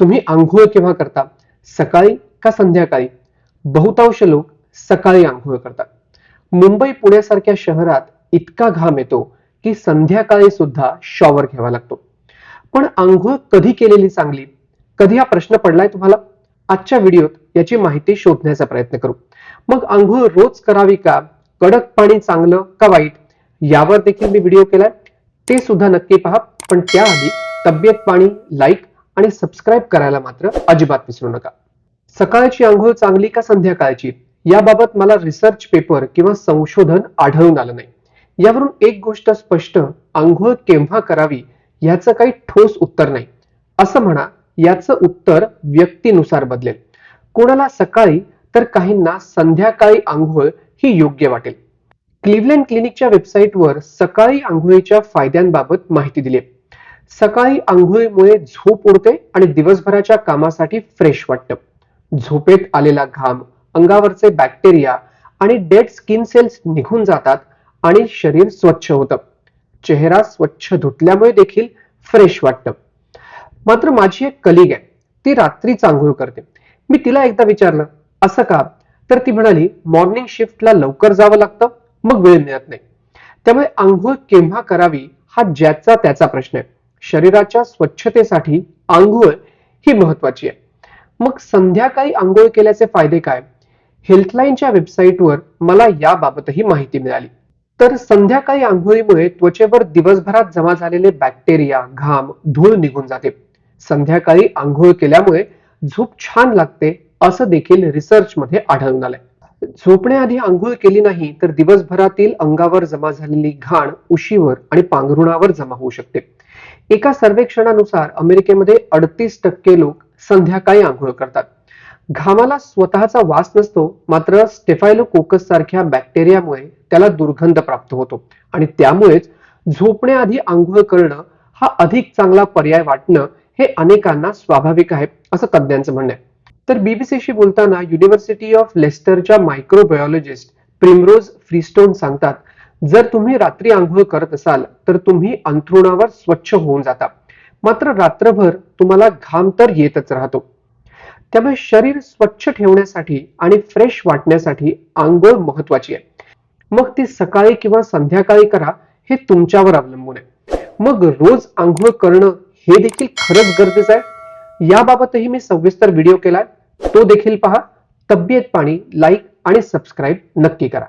तुम्ही आंघोळ केव्हा करता? सकाळी का संध्याकाळी? बहुतांश लोक सकाळी आंघोळ करतात. मुंबई पुण्यासारख्या शहरात इतका घाम येतो की संध्याकाळी सुद्धा शॉवर घ्यावा लागतो. पण आंघोळ कधी केलेली चांगली? कधी हा प्रश्न पडलाय तुम्हाला? आजच्या व्हिडिओत याची माहिती शोधण्याचा प्रयत्न करू. मग आंघोळ रोज करावी का? कडक पाणी चांगलं का वाईट? यावर देखील मी व्हिडिओ केलाय. ते सुद्धा नक्की पहा. पण त्याआधी तब्येत पाणी लाईक आणि सबस्क्राईब करायला मात्र अजिबात विसरू नका. सकाळची आंघोळ चांगली का संध्याकाळची? याबाबत मला रिसर्च पेपर किंवा संशोधन आढळून आलं नाही. यावरून एक गोष्ट स्पष्ट आंघोळ केव्हा करावी याचं काही ठोस उत्तर नाही. असं म्हणा याचं उत्तर व्यक्तीनुसार बदलेल. कोणाला सकाळी तर काहींना संध्याकाळी आंघोळ ही योग्य वाटेल. क्लिव्हलँड क्लिनिकच्या वेबसाईटवर सकाळी आंघोळीच्या फायद्यांबाबत माहिती दिली आहे. सकाळी आंघोळीमुळे झोप उडते आणि दिवसभराच्या कामासाठी फ्रेश वाटतं. झोपेत आलेला घाम अंगावरचे बॅक्टेरिया आणि डेड स्किन सेल्स निघून जातात आणि शरीर स्वच्छ होतं. चेहरा स्वच्छ धुतल्यामुळे देखील फ्रेश वाटतं. मात्र माझी एक कलिग आहे ती रात्रीच आंघोळ करते. मी तिला एकदा विचारलं असं का? तर ती म्हणाली मॉर्निंग शिफ्टला लवकर जावं लागतं मग वेळ मिळत नाही. त्यामुळे आंघोळ केव्हा करावी हा ज्याचा त्याचा प्रश्न आहे. शरीराच्या स्वच्छतेसाठी आंघोळ ही महत्वाची आहे. मग संध्याकाळी आंघोळ केल्याचे फायदे काय? हेल्थलाईनच्या वेबसाईटवर मला याबाबतही माहिती मिळाली. तर संध्याकाळी आंघोळीमुळे त्वचेवर दिवसभरात जमा झालेले बॅक्टेरिया घाम धूळ निघून जाते. संध्याकाळी आंघोळ केल्यामुळे झोप छान लागते असं देखील रिसर्च मध्ये आढळून आलंय. झोपण्याआधी आंघोळ केली नाही तर दिवसभरातील अंगावर जमा झालेली घाण उशीवर आणि पांघरुणावर जमा होऊ शकते. एका सर्वेक्षणानुसार अमेरिकेमध्ये अडतीस टक्के लोक संध्याकाळी आंघोळ करतात. घामाला स्वतःचा वास नसतो मात्र स्टेफायलोकोकस सारख्या बॅक्टेरियामुळे त्याला दुर्गंध प्राप्त होतो. आणि त्यामुळेच झोपण्याआधी आंघोळ करणं हा अधिक चांगला पर्याय वाटणं हे अनेकांना स्वाभाविक आहे असं तज्ज्ञांचं म्हणणं आहे. तर बीबीसीशी बोलताना युनिव्हर्सिटी ऑफ लेस्टरच्या मायक्रोबायोलॉजिस्ट प्रिमरोज फ्रीस्टोन सांगतात जर तुम्ही रात्री आंघोळ करत असाल तर तुम्ही अंथरुणावर स्वच्छ होऊन जाता. मात्र रात्रभर तुम्हाला घाम तर येतच राहतो. त्यामुळे शरीर स्वच्छ ठेवण्यासाठी आणि फ्रेश वाटण्यासाठी आंघोळ महत्वाची आहे. मग ती सकाळी किंवा संध्याकाळी करा हे तुमच्यावर अवलंबून आहे. मग रोज आंघोळ करणं हे देखील खरंच गरजेचं आहे. याबाबतही मी सविस्तर व्हिडिओ केलाय. तो देखील पहा. तब्येत पाणी लाईक आणि सबस्क्राईब नक्की करा.